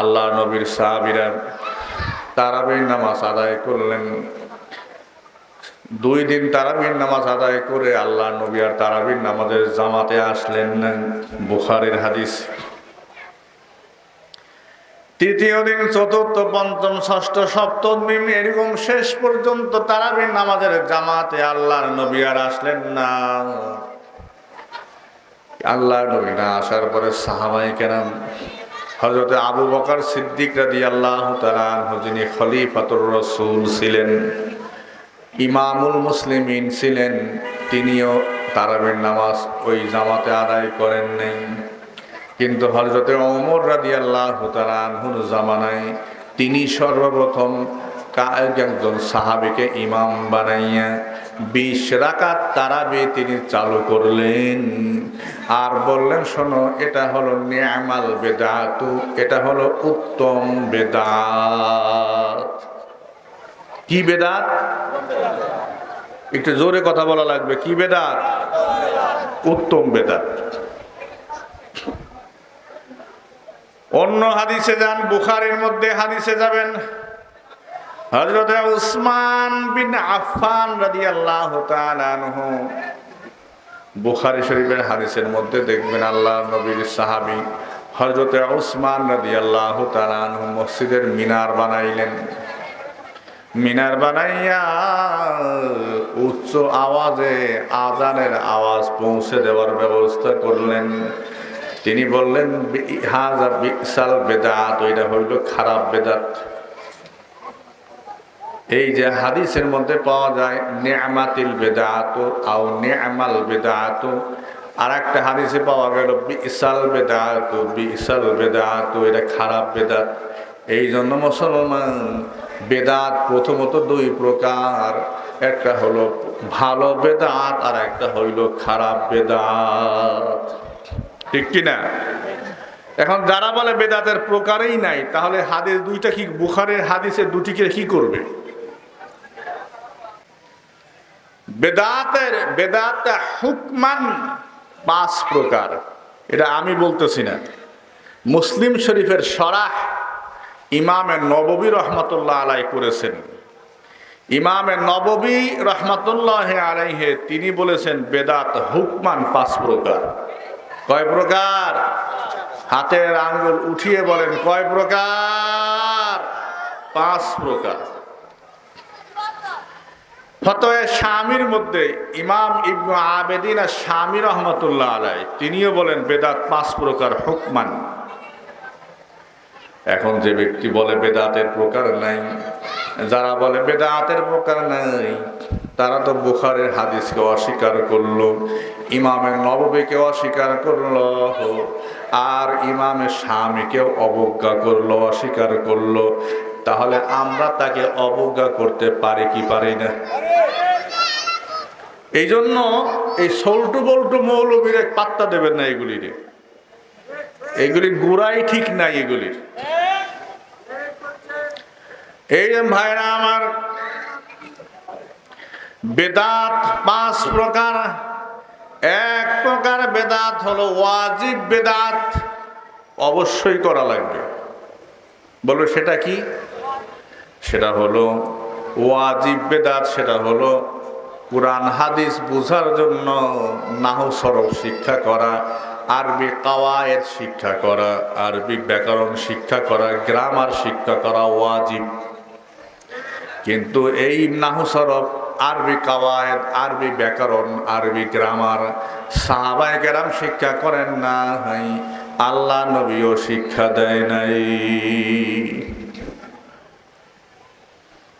আল্লাহ নবীর সাহাবিরা তারাবির নামাজ আদায় করলেন। দুই দিন তারাবির নামাজ আদায় করে আল্লাহ নবী আর তারাবির নামাজের জামাতে আসলেন বুখারের হাদিস। তৃতীয় দিন, চতুর্থ, পঞ্চম, ষষ্ঠ, সপ্তম এরকম শেষ পর্যন্ত তারাবির নামাজের জামাতে আল্লাহর নবী আর আসলেন না। আল্লাহ নবী না আসার পরে সাহাবাই কেরাম হজরত আবু বকর সিদ্দিক রাদি আল্লাহ যিনি খলিফাতুর রসুল ছিলেন, ইমামুল মুসলিমিন ছিলেন, তিনিও তারাবির নামাজ ওই জামাতে আদায় করেন নেই। কিন্তু হজরতে অমর রাদি আল্লাহ তালাহুর জামানায় তিনি সর্বপ্রথম একজন সাহাবিকে ইমাম বানাইয়া বিশ রাকাত তারাবি তিনি চালু করলেন। আর বললেন, শোনো, এটা হলো নিয়ামাল বেদাতু, এটা হলো উত্তম বেদাত। কি বেদাত? একটু জোরে কথা বলা লাগবে। কি বেদাত? উত্তম বেদাত। অন্য হাদিসে যান, বুখারের মধ্যে হাদিসে যাবেন। হজরত উসমান বিন রাদিয়াল্লাহু তাআলা আনহু। বুখারী শরীফের হাদিসের মধ্যে দেখবেন আল্লাহ নবীর সাহাবী হজরত উসমান রাদিয়াল্লাহু তাআলা আনহু মসজিদের মিনার বানাইলেন। মিনার বানাইয়া উচ্চ আওয়াজে আজানের আওয়াজ পৌঁছে দেওয়ার ব্যবস্থা করলেন। তিনি বললেন হাজা বিশাল বেদাত ওইটা হইল খারাপ বেদাত। এই যে হাদিসের মধ্যে পাওয়া যায়, নেয়ামাতিল বেদাত আও নেয়ামাল বেদাত। আর একটা হাদিসে পাওয়া গেল, বিশাল বেদাত বিশাল বেদাত, এটা খারাপ বেদাত। এই জন্য মুসলমান, বেদাত প্রথমত দুই প্রকার। একটা হলো ভালো বেদাত আর একটা হইল খারাপ বেদাত। ঠিক কিনা? এখন যারা বলে বেদাতের প্রকারেই নাই, তাহলে হাদিস দুইটা কি, বুখারের হাদিসের দুটিকে কি করবে? বেদাতের, বেদাত হুকমান পাঁচ প্রকার। এটা আমি বলতেছি না। মুসলিম শরীফের সরাহ ইমামে নববী রহমতুল্লাহ আলাই করেছেন। ইমামে নববী রহমতুল্লাহ আলাইহে তিনি বলেছেন, বেদাত হুকমান পাঁচ প্রকার। কয় প্রকার? হাতের আঙ্গুল উঠিয়ে বলেন, কয় প্রকার? পাঁচ প্রকার। স্বামীর মধ্যে ইমাম ইবনু আবেদিন আর স্বামী রহমতুল্লাহ আলাই তিনিও বলেন বেদাত পাঁচ প্রকার হুকমান। এখন যে ব্যক্তি বলে বেদাতের প্রকার নাই, যারা বলে বেদাতের প্রকার নাই, তারা তো বুখারের হাদিসকে অস্বীকার করল, ইমামের নববীকে অস্বীকার করল, আর ইমামের স্বামীকেও অবজ্ঞা করল, অস্বীকার করল। তাহলে আমরা তাকে অবজ্ঞা করতে পারি কি পারি না? এই জন্য এই সল্টু বল্টু মৌলবীর এক পাত্তা দেবেন না এগুলির। এগুলি গুড়াই ঠিক নাই এগুলির। এই ভাইরা আমার বেদাত পাঁচ প্রকার, এক প্রকার বেদাত হলো ওয়াজিব বেদাত, অবশ্যই করা লাগবে। বলো, সেটা কি? সেটা হলো ওয়াজিব বেদাত, সেটা হলো কোরআন, হাদিস বোঝার জন্য নাহু সরব শিক্ষা করা, আরবি কাওয়ায়েদ শিক্ষা করা, আরবি ব্যাকরণ শিক্ষা করা, গ্রামার শিক্ষা করা ওয়াজিব। কিন্তু এই নাহু সরব, আরবি কাওয়ায়েদ, আরবি ব্যাকরণ, আরবি গ্রামার সাহাবায় গ্রাম শিক্ষা করেন না, হাই। আল্লাহ নবীও শিক্ষা দেয় নাই।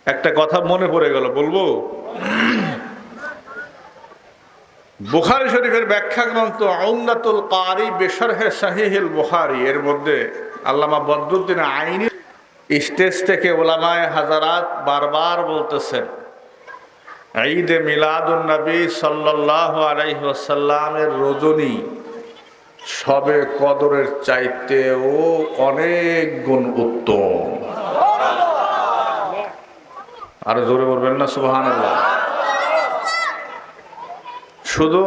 একটা কথা মনে পড়ে গেল, বলব? বুখারি শরীফের ব্যাখ্যা গ্রন্থ আউন্দাতুল কারি বুখারি। এর মধ্যে আল্লামা বদরুদ্দিন আইনি স্টেজ থেকে ওলামায় হাজারাত বারবার বলতেছেন, ঈদে মিলাদুন নবী সাল্লাহ আলাইসাল্লামের রজনী সবে কদরের চাইতেও অনেক গুণ উত্তম। আরও জোরে বলবেন না আল্লাহ শুধু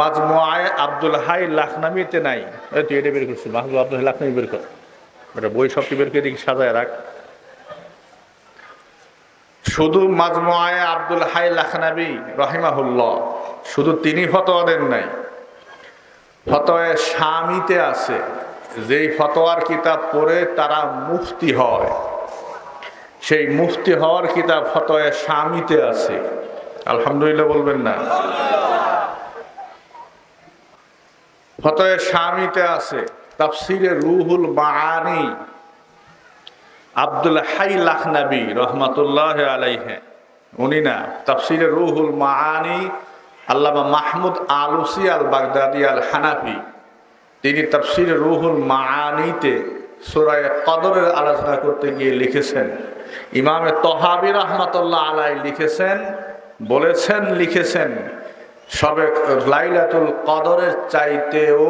মাজমুআয় আব্দুল হাই লাখনামিতে নাই। তুই এটা বের করছিস মাহবুব আব্দুল হাই লাখনামি বের কর। এটা বই সব টিপের কে দিকে, সাজায় রাখ। শুধু মাজমুআয়ে আব্দুল হাই লাখনাবি রহিমাহুল্লাহ। শুধু তিনি ফতোয়া দেন নাই। ফতোয়ায় স্বামীতে আছে, যেই ফতোয়ার কিতাব পড়ে তারা মুফতি হয়। সেই মুফতি হওয়ার কিতাব ফতোয়ায় স্বামীতে আছে। আলহামদুলিল্লাহ বলবেন না। ফতোয়ায় স্বামীতে আছে, তাফসিরে রুহুল মাআনি, আব্দুল হাই লাখনাবি রহমতুল্লাহ আলাইহে। উনি না, তাফসিরে রুহুল মাআনি আল্লামা মাহমুদ আলুসি আল বাগদাদি আল হানাফি তিনি তাফসির রুহুল মাআনিতে সুরায় কদরের আলোচনা করতে গিয়ে লিখেছেন। ইমামে তহাবি রহমতুল্লাহ আলাই লিখেছেন, বলেছেন, লিখেছেন, সবে লাইলাতুল কদরের চাইতেও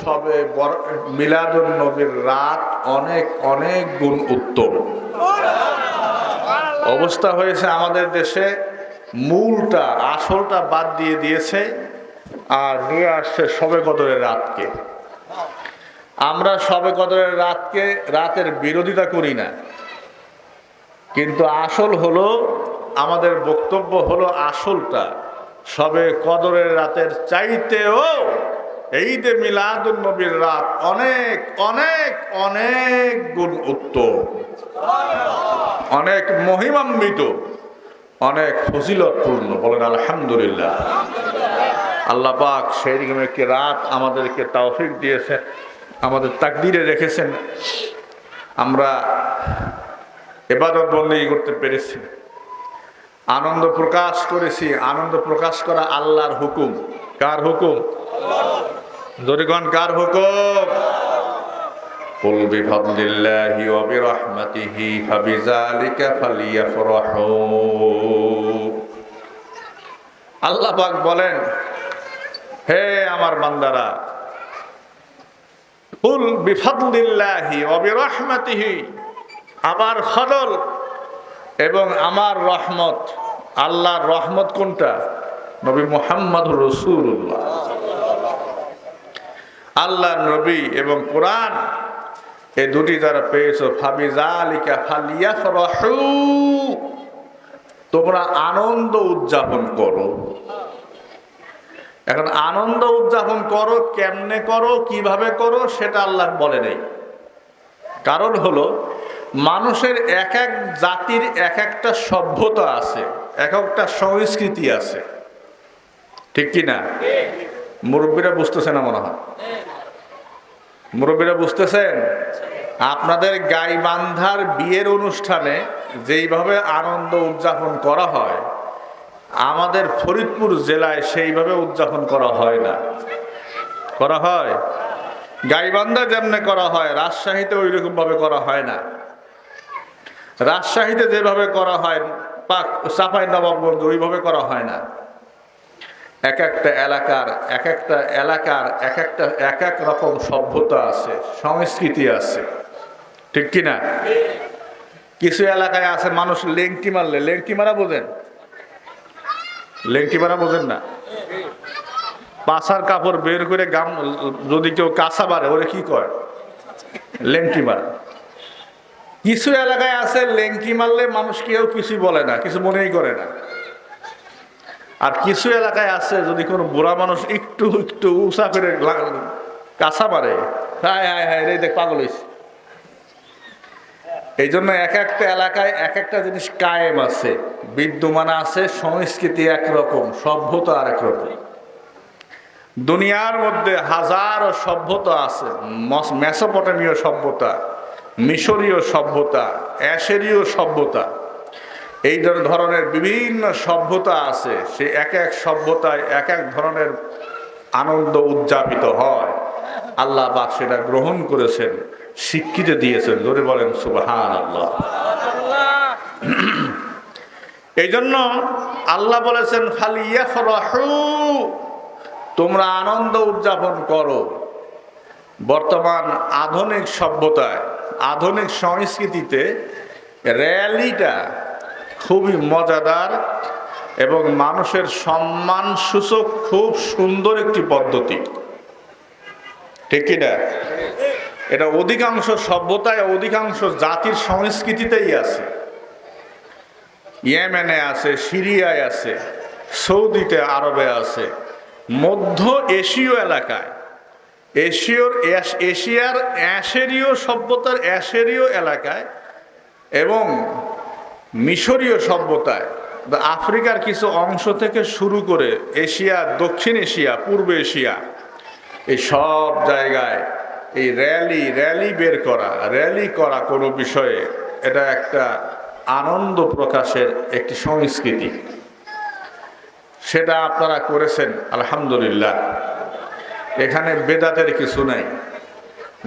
সবে মিলাদুল নবীর রাত অনেক অনেক গুণ উত্তম। অবস্থা হয়েছে আমাদের দেশে মূলটা, আসলটা বাদ দিয়ে দিয়েছে আর নিয়ে আসছে সবে কদরের রাতকে। আমরা সবে কদরের রাতকে, রাতের বিরোধিতা করি না। কিন্তু আসল হলো, আমাদের বক্তব্য হলো আসলটা। সবে কদরের রাতের চাইতেও যে মিলাদুল নবীর রাত অনেক অনেক অনেক গুণ উত্তম। অনেক মহিমান্বিত। অনেক ফজিলতপূর্ণ। বলেন, আলহামদুলিল্লাহ। আল্লাহ পাক সেই রকম একটি রাত আমাদেরকে তৌফিক দিয়েছেন, আমাদের তাকদিরে রেখেছেন। আমরা এবাদত বন্দি করতে পেরেছি। আনন্দ প্রকাশ করেছি। আনন্দ প্রকাশ করা আল্লাহর হুকুম। কার হুকুম? জরিগণ কার হুকুম? قل بفضل الله وبرحمته فبذلك فليفرحوا আল্লাহ পাক বলেন হে আমার বান্দারা কুল বিফাদলিল্লাহি ওয়া বিরহমাতিহি আমার ফদল এবং আমার রহমত আল্লাহর রহমত কোনটা নবী মোহাম্মদ রসুল্লাহ আল্লাহ নবী এবং কোরআন এই দুটি যারা পেয়েছ ফাবিজালিকা ফালিয়াফরাহু, তোমরা আনন্দ উদযাপন করো। এখন আনন্দ উদযাপন করো, কেমনে করো, কীভাবে করো, সেটা আল্লাহ বলে নেই। কারণ হলো, মানুষের এক এক জাতির এক একটা সভ্যতা আছে এক একটা সংস্কৃতি আছে। ঠিক কি না? মুরব্বীরা বুঝতেছে না মনে হয়। মুরব্বীরা বুঝতেছেন? আপনাদের গাইবান্ধার বিয়ের অনুষ্ঠানে যেইভাবে আনন্দ উদযাপন করা হয়, আমাদের ফরিদপুর জেলায় সেইভাবে উদযাপন করা হয় না। করা হয়? গাইবান্ধা যেমনে করা হয়, রাজশাহীতে ওই রকম ভাবে করা হয় না। রাজশাহীতে যেভাবে করা হয়, পাক চাপাই নবাবগঞ্জ ওইভাবে করা হয় না। এক একটা এলাকার, এক একটা এলাকার এক একটা, এক এক রকম সভ্যতা আছে, সংস্কৃতি আছে। ঠিক কি না কিছু এলাকায় আছে মানুষ লেংটি মারলে। লেংটি মারা বোঝেন? লেংটি মারা বোঝেন না? পাশার কাপড় বের করে গাম, যদি কেউ কাঁচা বাড়ে ওরে কি করে লেংটি মারা। কিছু এলাকায় আছে লেংটি মারলে মানুষ কেউ কিছু বলে না, কিছু মনেই করে না। আর কিছু এলাকায় আছে যদি কোনো বুড়া মানুষ একটু একটু উষা করে কাঁচা মারে, হায় হায় হায়, রে, দেখ, পাগল এই জন্য এক একটা এলাকায় এক একটা জিনিস কায়েম আছে, বিদ্যমান আছে, সংস্কৃতি একরকম, সভ্যতা আর একরকম দুনিয়ার মধ্যে হাজারো সভ্যতা আছে মেসোপটেমীয় সভ্যতা, মিশরীয় সভ্যতা, অ্যাশেরীয় সভ্যতা। এই ধরনের বিভিন্ন সভ্যতা আছে, সে এক এক সভ্যতায় এক এক ধরনের আনন্দ উদযাপিত হয়। আল্লাহ পাক সেটা গ্রহণ করেছেন, স্বীকৃতি দিয়েছেন। ধরে বলেন সুবাহান আল্লাহ এই জন্য আল্লাহ বলেছেন, ফালিয়াফরাহু, তোমরা আনন্দ উদযাপন করো। বর্তমান আধুনিক সভ্যতায়, আধুনিক সংস্কৃতিতে, র্যালিটা খুবই মজাদার এবং মানুষের সম্মান সূচক খুব সুন্দর একটি পদ্ধতি। ঠিক কিনা এটা অধিকাংশ সভ্যতায়, অধিকাংশ জাতির সংস্কৃতিতেই আছে। ইয়েমেনে আছে, সিরিয়ায় আছে, সৌদিতে, আরবে আছে, মধ্য এশীয় এলাকায়। এশীয় এশিয়ার অ্যাশেরীয় সভ্যতার অ্যাশেরীয় এলাকায় এবং মিশরীয় সভ্যতায় আফ্রিকার কিছু অংশ থেকে শুরু করে এশিয়া, দক্ষিণ এশিয়া, পূর্ব এশিয়া, এই সব জায়গায় এই র্যালি র্যালি বের করা, র্যালি করা কোনো বিষয়ে এটা একটা আনন্দ প্রকাশের একটি সংস্কৃতি। সেটা আপনারা করেছেন, আলহামদুলিল্লাহ। এখানে বেদাতের কিছু নাই।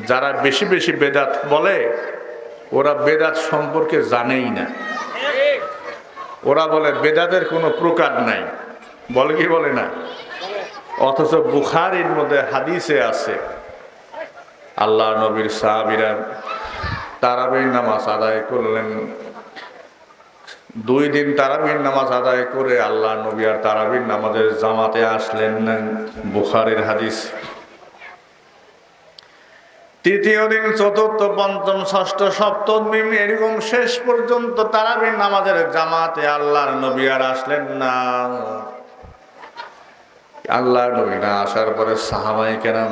যারা বেশি বেশি বেদাত বলে, ওরা বেদাত সম্পর্কে জানেই না। ওরা বলে বেদাতের কোনো প্রকার নাই। বলে কি বলে না? অথচ বুখারির মধ্যে হাদিসে আছে, আল্লাহ নবীর সাহাবিরা তারাবির নামাজ আদায় করলেন। দুই দিন তারাবির নামাজ আদায় করে আল্লাহ নবী আর তারাবির নামাজের জামাতে আসলেন। বুখারের হাদিস। তৃতীয় দিন, চতুর্থ, পঞ্চম, ষষ্ঠ, সপ্তম দিন, এরকম শেষ পর্যন্ত তারাবির নামাজের জামাতে আল্লাহর নবী আর আসলেন না। আল্লাহ নবী না আসার পরে সাহাবাই কেরাম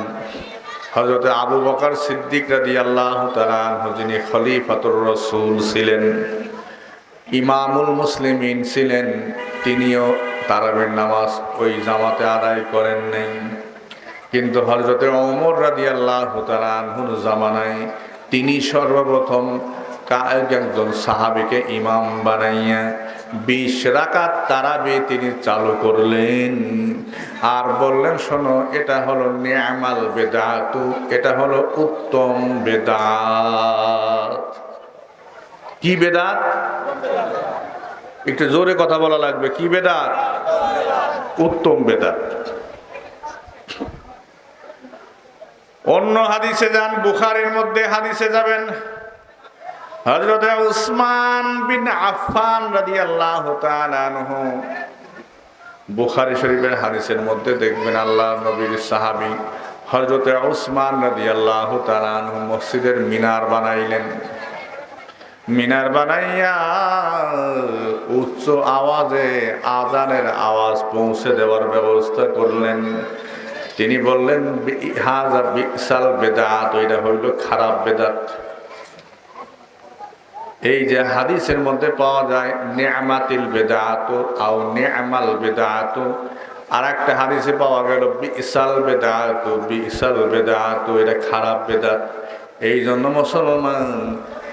হজরতে আবু বকর সিদ্দিক রাদি আল্লাহ তালান যিনি খলিফাতুর রসুল ছিলেন, ইমামুল মুসলিমিন ছিলেন, তিনিও তারাবির নামাজ ওই জামাতে আদায় করেন নাই। কিন্তু হজরতে অমর রাদি আল্লাহ তালানহুর জামানায় তিনি সর্বপ্রথম একজন সাহাবিকে ইমাম বানাইয়া বিশ রাকাত তারাবি তিনি চালু করলেন। আর বললেন, শোনো, এটা হলো নিয়ামাল বেদাতু, এটা হলো উত্তম বেদাত। কি বেদাত? একটু জোরে কথা বলা লাগবে। কি বেদাত? উত্তম বেদাত। অন্য হাদিসে যান, বুখারের মধ্যে হাদিসে যাবেন। হজরত উসমান বিন রাদিয়াল্লাহু তাআলা আনহু বুখারী শরীফের হাদিসের মধ্যে দেখবেন আল্লাহ নবীর সাহাবী হজরতে উসমান রাদিয়াল্লাহু তাআলা আনহু মসজিদের মিনার বানাইলেন। মিনার বানাইয়া উচ্চ আওয়াজে আজানের আওয়াজ পৌঁছে দেওয়ার ব্যবস্থা করলেন। তিনি বললেন হাজা বিশাল বেদাত, ওইটা হইল খারাপ বেদাত। এই যে হাদিসের মধ্যে পাওয়া যায় নেমাতিল বেদাত আও নেমাল বেদাত। আর একটা হাদিসে পাওয়া গেল, বিশাল বেদাত বিশাল বেদাত এটা খারাপ বেদাত। এই জন্য মুসলমান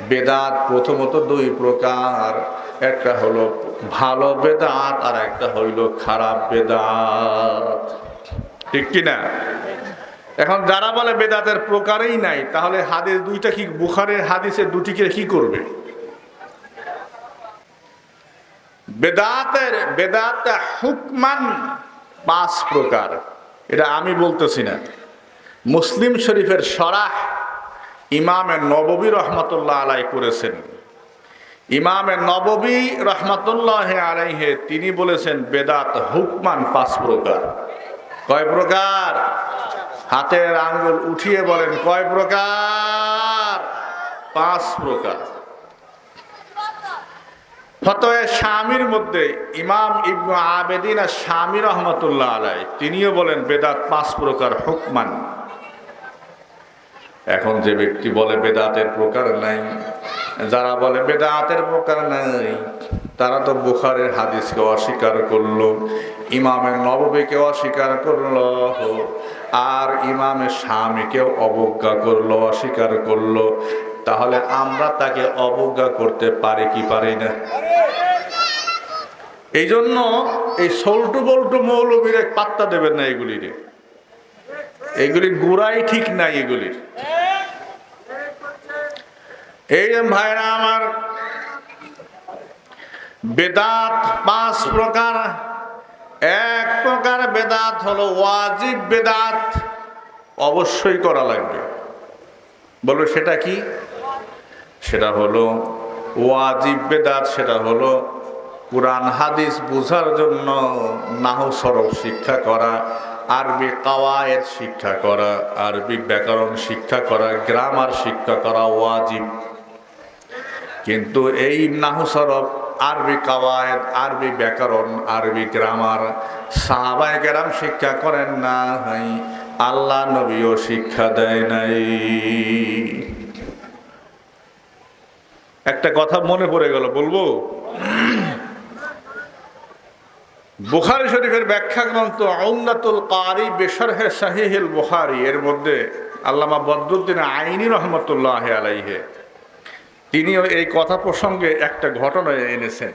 বেদাত প্রথমত দুই প্রকার, একটা হলো ভালো বেদাত আর একটা হইল খারাপ বেদাত। ঠিক কিনা? এখন যারা বলে বেদাতের প্রকারেই নাই, তাহলে হাদিস দুইটা কি? বুখারের হাদিসের দুটিকে কি করবে? বেদাতের, বেদাত হুকমান পাঁচ প্রকার। এটা আমি বলতেছি না। মুসলিম শরীফের সরাহ ইমামে নববী রহমতুল্লাহ আলাই করেছেন। ইমামে নববী রহমতুল্লাহ আলাইহে তিনি বলেছেন, বেদাত হুকমান পাঁচ প্রকার। কয় প্রকার? হাতের আঙ্গুল উঠিয়ে বলেন, কয় প্রকার? পাঁচ প্রকার। স্বামীর মধ্যে ইমাম ইবনু আবেদিন আর স্বামী রহমতুল্লাহ আলাই তিনিও বলেন, বেদাত পাঁচ প্রকার, হুকমান। এখন যে ব্যক্তি বলে বেদাতের প্রকার নাই, যারা বলে বেদাতের প্রকার নাই, তারা তো বুখারের হাদিসকে অস্বীকার করল। ইমামের নববীকে অস্বীকার করল, আর ইমামের স্বামীকেও অবজ্ঞা করল, অস্বীকার করল। তাহলে আমরা তাকে অবজ্ঞা করতে পারি কি পারি না? এই জন্য এই সল্টু বল্টু মৌলবীর পাত্তা দেবেন না এগুলিরে এগুলি গোড়াই ঠিক নাই এগুলির এই যে ভাইরা আমার বেদাত পাঁচ প্রকার বেদাত হলো ওয়াজিব বেদাত, অবশ্যই করা লাগবে। বলবে সেটা কি? সেটা হলো ওয়াজিব বেদাত, সেটা হলো কোরআন, হাদিস বোঝার জন্য নাহ সরব শিক্ষা করা, আরবি কাওয়ায়েদ শিক্ষা করা, আরবি ব্যাকরণ শিক্ষা করা, গ্রামার শিক্ষা করা ওয়াজিব। কিন্তু এই নাহুসরফ আরবি কাওয়ায়েদ, আরবি ব্যাকরণ, আরবি গ্রামার। সাহাবায় গ্রাম শিক্ষা করেন না হাই আল্লাহ নবীও শিক্ষা দেয় নাই। একটা কথা মনে পড়ে গেল, বলব? বুখারি শরীফের ব্যাখ্যা গ্রন্থ আউন্নাতুল কারি বেসরহে সাহিহিল বুখারি, এর মধ্যে আল্লামা বদরুদ্দিন আইনি রহমতুল্লাহ আলাইহে। তিনিও এই কথা প্রসঙ্গে একটা ঘটনা এনেছেন।